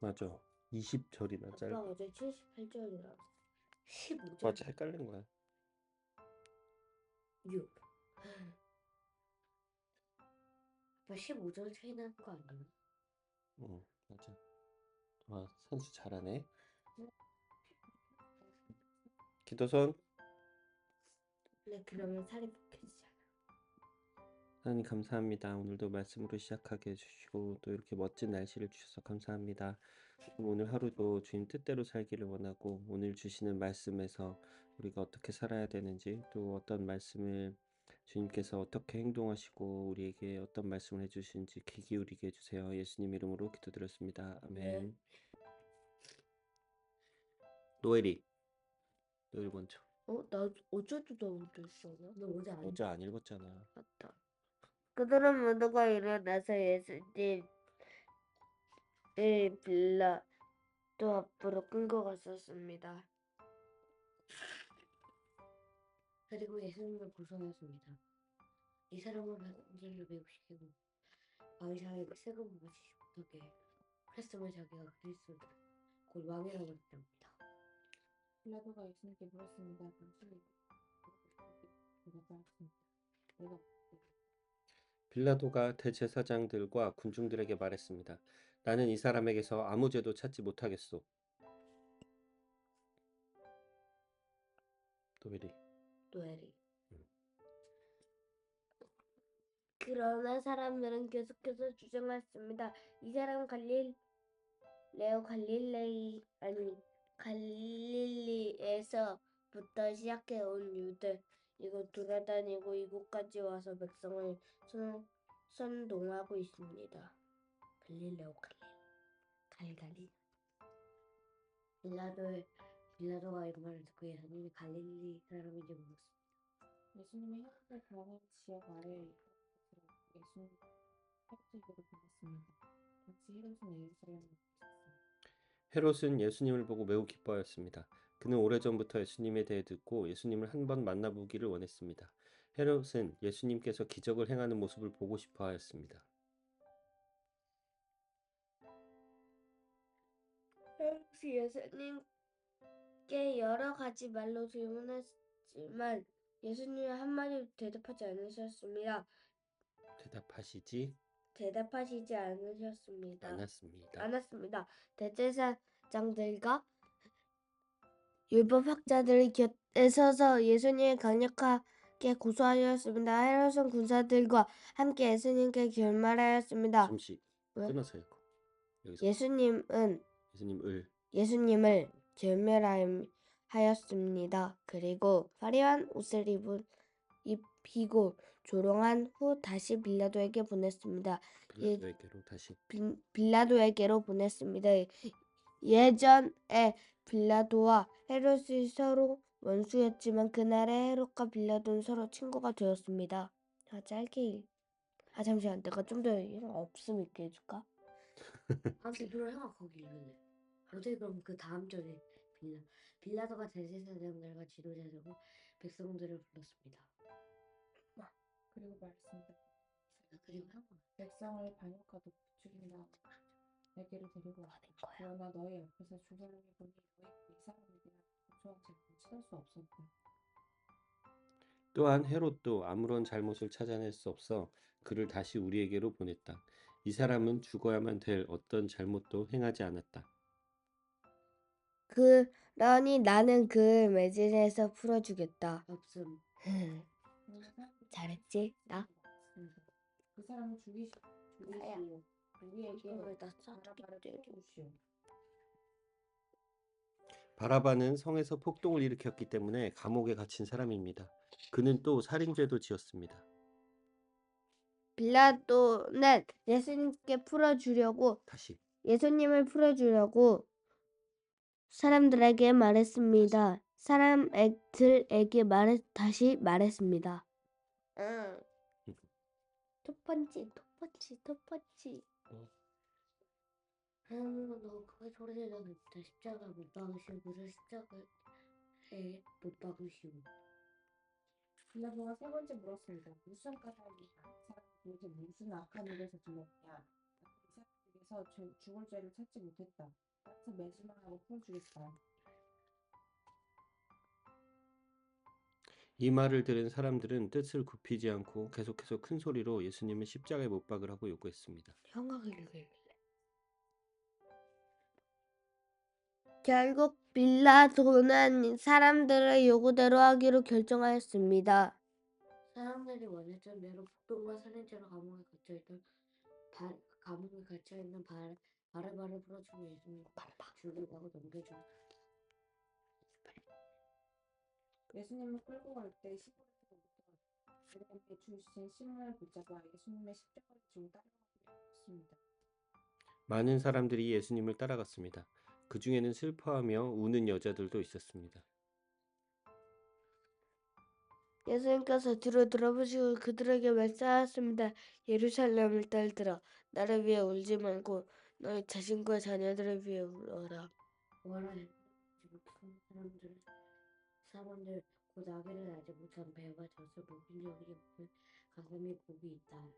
맞아. 20절이나 짧아. 아빠 어제 78절이라 15절 맞아, 헷갈린 거야. 6 아빠 15절 차이 나는 거 아니야? 응, 맞아. 와, 선수 잘하네. 기도선, 네 그러면 살이 벗겨지잖아 하나님 감사합니다. 오늘도 말씀으로 시작하게 해주시고 또 이렇게 멋진 날씨를 주셔서 감사합니다. 오늘 하루도 주님 뜻대로 살기를 원하고 오늘 주시는 말씀에서 우리가 어떻게 살아야 되는지 또 어떤 말씀을 주님께서 어떻게 행동하시고 우리에게 어떤 말씀을 해주신지 귀 기울이게 해주세요. 예수님 이름으로 기도드렸습니다. 아멘. 노엘이, 노엘 먼저. 어? 나 어제도 나 먼저 했어 너 어제 안 어제 안 읽었잖아. 맞다 그들은 모두가 일어나서 예수님을 빌라 또 앞으로 끌고 갔었습니다 그리고 예수님을 고소하였습니다 이 사람을 한질로 매우시키고 바위사에게 세금을 바치지 못하게 했음을 자기가 그리스도 곧 왕이라고 했답니다 빌라도가 예수님께 물었습니다. 당신이. 내가 빌라도가 대제사장들과 군중들에게 말했습니다. 나는 이 사람에게서 아무 죄도 찾지 못하겠소. 노엘이 노엘이 음. 그러나 사람들은 계속해서 주장했습니다. 이 사람 갈릴 레오 갈릴레이 아니 갈릴리에서부터 시작해 온 유대 이곳 돌아다니고 이곳까지 와서 백성을 선, 선동하고 있습니다. 갈릴레오 갈릴 갈갈리 빌라도의 빌라도가 이 말을 듣고 예수님이 갈릴리 사람인지 물었습니다. 예수님의 헤롯의 가는 지역 있던 예수님. 헤롯은 예수님을 보고 매우 기뻐하였습니다. 그는 오래전부터 예수님에 대해 듣고 예수님을 한 번 만나보기를 원했습니다. 헤롯은 예수님께서 기적을 행하는 모습을 보고 싶어 하였습니다. 혹시 예수님께 여러 가지 말로 질문했지만 예수님은 한마디도 대답하지 않으셨습니다. 대답하시지 대답하시지 않으셨습니다. 않았습니다. 않았습니다. 대제사장들과 율법학자들 곁에 서서 예수님을 강력하게 고소하였습니다. 헤롯은 군사들과 함께 예수님께 결말하였습니다. 잠시 왜? 끊어서 읽고 여기서 예수님은 예수님을 예수님을 절멸하였습니다. 그리고 화려한 옷을 입은 입히고 조롱한 후 다시 빌라도에게 보냈습니다. 예. 빌라도에게로 다시 빌- 빌라도에게로 보냈습니다. 예전에 빌라도와 헤롯이 서로 원수였지만 그날의 헤롯과 빌라도는 서로 친구가 되었습니다. 아 짧게 읽- 아 잠시만 내가 좀 더 없음 있게 해줄까? 아 그럼 형아 거기 읽을래. 어떻게 그럼 그 다음 절에 빌라 빌라도가 대제사장들과 지도자들고 백성들을 불렀습니다. 그리고 말했습니다. 그리고 형아 백성을 반역하고 부추긴다. 내게로 데리고 거야. 그러나 너희 앞에서 주설하게 보니 너희 이 사람에게는 고소한 죄를 치할 수 없었고 또한 헤롯도 아무런 잘못을 찾아낼 수 없어 그를 다시 우리에게로 보냈다. 이 사람은 죽어야만 될 어떤 잘못도 행하지 않았다. 그러니 나는 그 매질에서 풀어주겠다. 없음. 잘했지? 나? 그 사람을 죽이시. 죽이시오. 이걸 다 쏴주겠대. 쫓으시오. 바라바는 성에서 폭동을 일으켰기 때문에 감옥에 갇힌 사람입니다. 그는 또 살인죄도 지었습니다. 빌라도는 예수님께 풀어주려고 다시 예수님을 풀어주려고 사람들에게 말했습니다. 사람들에게 말해 다시 말했습니다. 응. 토펀치, 토펀치, 토펀치. 어. 하나님은 너 그게 소리 내는 십자가 못 박으시고 그래서 십자가에 못 박으시고 빌라도가 세 번째 물었습니다. 무슨 까닭이 이 사람이 도대체 무슨 악한 일에서 들렸냐? 이 사람에게 그래서 죄- 죽을 죄를 찾지 못했다. 따라서 매질만 하고 풀어주겠다. 이 말을 들은 사람들은 뜻을 굽히지 않고 계속해서 큰 소리로 예수님을 십자가에 못 박으라고 요구했습니다. 형광 읽을래. 결국 빌라도는 사람들의 요구대로 하기로 결정하였습니다. 사람들이 원했던 대로 폭동과 살인죄로 감옥에 갇혀있던 바, 감옥에 갇혀있는 바, 바르바를 풀어주고 예수님 죽이라고 넘겨준 예수님을 끌고 갈 때 시몬부터 그다음에 주신 시몬을 붙잡아 예수님의 십자가를 지고 따라가기로 했습니다. 많은 사람들이 예수님을 따라갔습니다. 그 중에는 슬퍼하며 우는 여자들도 있었습니다. 예수님께서 뒤로 돌아보시고 그들에게 말씀하셨습니다. 예루살렘을 딸들아, 나를 위해 울지 말고 너희 자신과 자녀들을 위해 울어라. 사람들 곧 아기를 낳지 못한 배가 젖을 먹인 적이 없는 가슴이 복이 있다.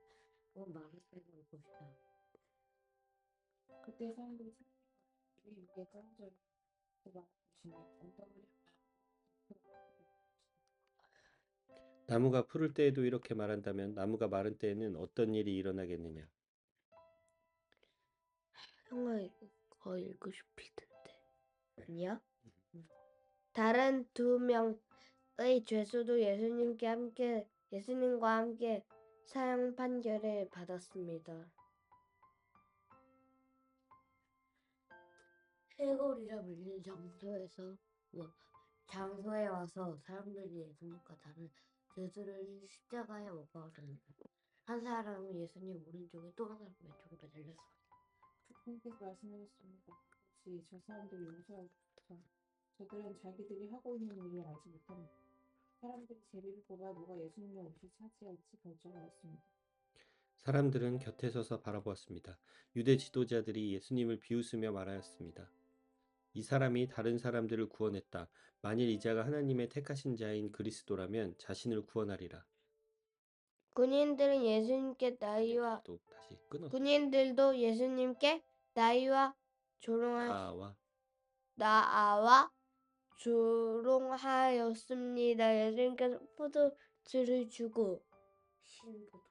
곧 말을 빼놓을 것이다. 그때 사람들이 우리 위에 떨어져 언덕을 나무가 푸를 때에도 이렇게 말한다면 나무가 마른 때에는 어떤 일이 일어나겠느냐? 형아 이거 읽고 싶을 텐데. 아니야? 다른 두 명의 죄수도 예수님께 함께 예수님과 함께 사형 판결을 받았습니다. 해골이라 불리는 장소에서 뭐 장소에 와서 사람들이 예수님과 다른 죄수를 십자가에 못 박았습니다. 한 사람은 예수님 오른쪽에 또 한 사람은 왼쪽으로 달렸습니다. 주님께서 말씀하셨습니다. 혹시 저 사람들 용서하고 저들은 자기들이 하고 있는 일을 알지 못합니다. 사람들이 제비를 뽑아 누가 예수님의 옷을 차지할지 결정하였습니다. 사람들은 곁에 서서 바라보았습니다. 유대 지도자들이 예수님을 비웃으며 말하였습니다. 이 사람이 다른 사람들을 구원했다. 만일 이자가 하나님의 택하신 자인 그리스도라면 자신을 구원하리라. 군인들은 예수님께 나이와 또 다시. 군인들도 예수님께 나이와 조롱하 나와 나아와 조롱하였습니다. 예수님께서 포도주를 주고 신부도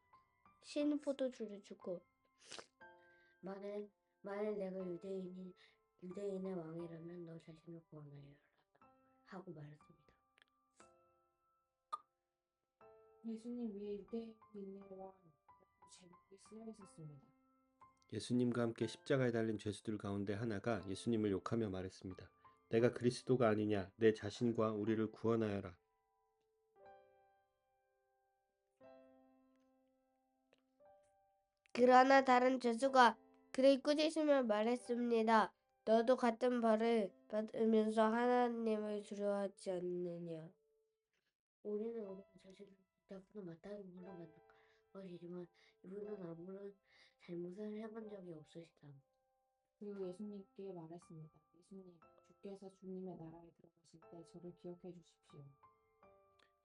신 포도주를 주고 만일 만일 내가 유대인이 유대인의 왕이라면 너 자신을 구원하여라 하고 말했습니다. 예수님 위에 유대인의 왕 제목이 쓰여 있었습니다. 예수님과 함께 십자가에 달린 죄수들 가운데 하나가 예수님을 욕하며 말했습니다. 내가 그리스도가 아니냐? 내 자신과 우리를 구원하여라. 그러나 다른 죄수가 그를 꾸짖으며 말했습니다. 너도 같은 벌을 받으면서 하나님을 두려워하지 않느냐? 우리는 우리 자신을 나쁘고 마땅히 걸어가는 것이지만 이분은 아무런 잘못을 해본 적이 없으시다. 그리고 예수님께 말했습니다. 예수님, 주께서 주님의 나라에 들어가실 때 저를 기억해 주십시오.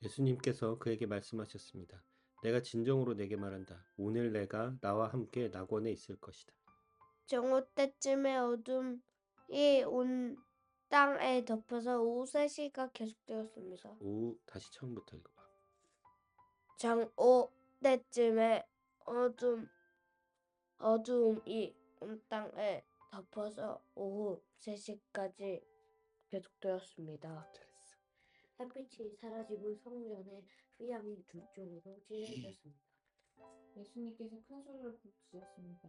예수님께서 그에게 말씀하셨습니다. 내가 진정으로 내게 말한다. 오늘 내가 나와 함께 낙원에 있을 것이다. 정오 때쯤에 어둠이 온 땅에 덮어서 오후 3시가 계속되었습니다. 오후 다시 처음부터 읽어봐. 정오 때쯤에 어둠 어두움이 온 땅에 덮어서 오후 3시까지 계속되었습니다. 잘했어. 햇빛이 사라지고 성전의 휘황이 두 쪽으로 찢어졌습니다. 예수님께서 큰 소리로 부르짖었습니다.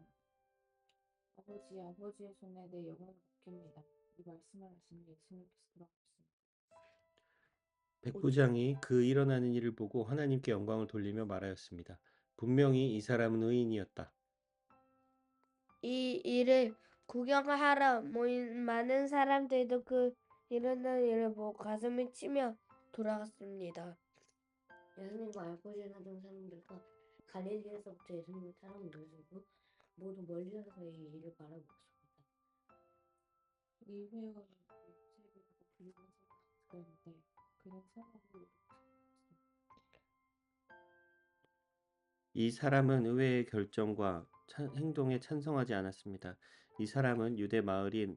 아버지, 아버지의 손에 내 영혼을 맡깁니다. 이 말씀을 하시니 예수님께서 돌아가셨습니다. 백부장이 그 일어나는 일을 보고 하나님께 영광을 돌리며 말하였습니다. 분명히 이 사람은 의인이었다. 이 일을 구경하러 모인 많은 사람들도 그 일어난 일을 보고 가슴을 치며 돌아갔습니다. 예수님과 알고 지내던 사람들과 갈릴리에서부터 예수님을 따라온 모습으로 모두 멀리서 이 일을 바라보았습니다. 이 회의가 요셉이라고 불리는 있었는데 그는 사람을 이 사람은 의회의 결정과 찬- 행동에 찬성하지 않았습니다. 이 사람은 유대 마을인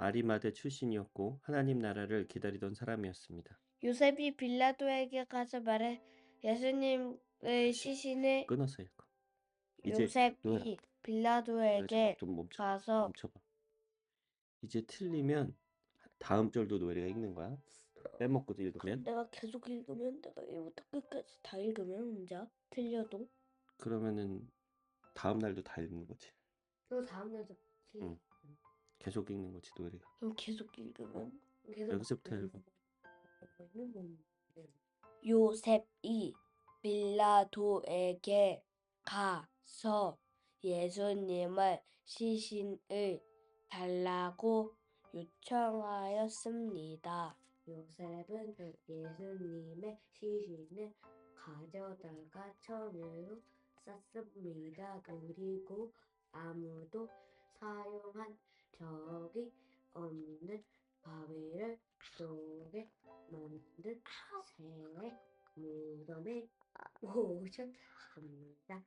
아리마대 출신이었고 하나님 나라를 기다리던 사람이었습니다. 요셉이 빌라도에게 가서 말해 예수님의 시신을 끊었어요. 요셉이 빌라도에게 좀 멈춰. 가서 멈춰봐. 이제 틀리면 다음 절도 노예가 읽는 거야. 빼먹고 읽으면 내가 계속 읽으면 내가 1부터 끝까지 다 읽으면 혼자 틀려도 그러면은 다음 날도 다 읽는 거지. 또 다음 날도 응. 계속 읽는 거지 노예가. 그럼 계속 읽으면 계속 여기서부터 읽어. 있는 건 요셉이 빌라도에게 가서 예수님의 시신을 달라고 요청하였습니다. 요셉은 예수님의 시신을 가져다가 천으로 쌌습니다. 그리고 아무도 사용한 적이 없는 바위를 속에 만든 새 무덤에 모셨습니다.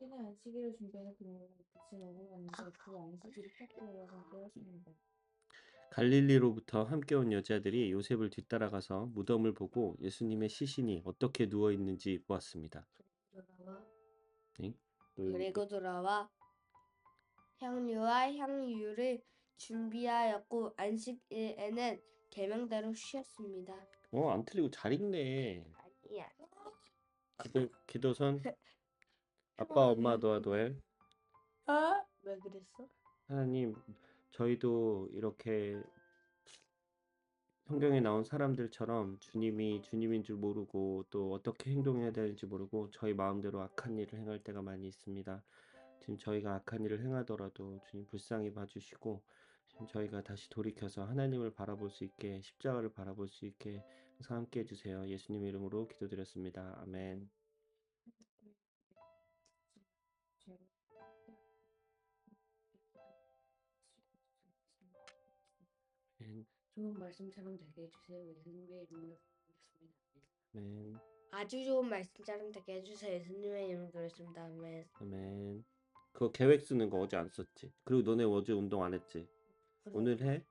안식일을 준비해서 그 안식일이. 갈릴리로부터 함께 온 여자들이 요셉을 뒤따라가서 무덤을 보고 예수님의 시신이 어떻게 누워 있는지 보았습니다. 돌아와 응? 또 읽- 그리고 돌아와 향유와 향유를 준비하였고 안식일에는 계명대로 쉬었습니다. 어, 안 틀리고 잘 읽네. 아니야. 기도, 기도선 아빠 엄마 너와 노엘 아? 왜 그랬어? 하나님 저희도 이렇게 성경에 나온 사람들처럼 주님이 주님인 줄 모르고 또 어떻게 행동해야 되는지 모르고 저희 마음대로 악한 일을 행할 때가 많이 있습니다. 지금 저희가 악한 일을 행하더라도 주님 불쌍히 봐주시고 지금 저희가 다시 돌이켜서 하나님을 바라볼 수 있게 십자가를 바라볼 수 있게 항상 함께 해주세요. 예수님 이름으로 기도드렸습니다. 아멘. 아멘. 좋은 말씀처럼 되게 해주세요. 예수님의 이름으로 기도드렸습니다. 아멘. 아주 좋은 말씀처럼 되게 해주세요. 예수님의 이름 그랬습니다. 아멘. 아멘. 그거 계획 쓰는 거 어제 안 썼지? 그리고 너네 어제 운동 안 했지? 오늘 해?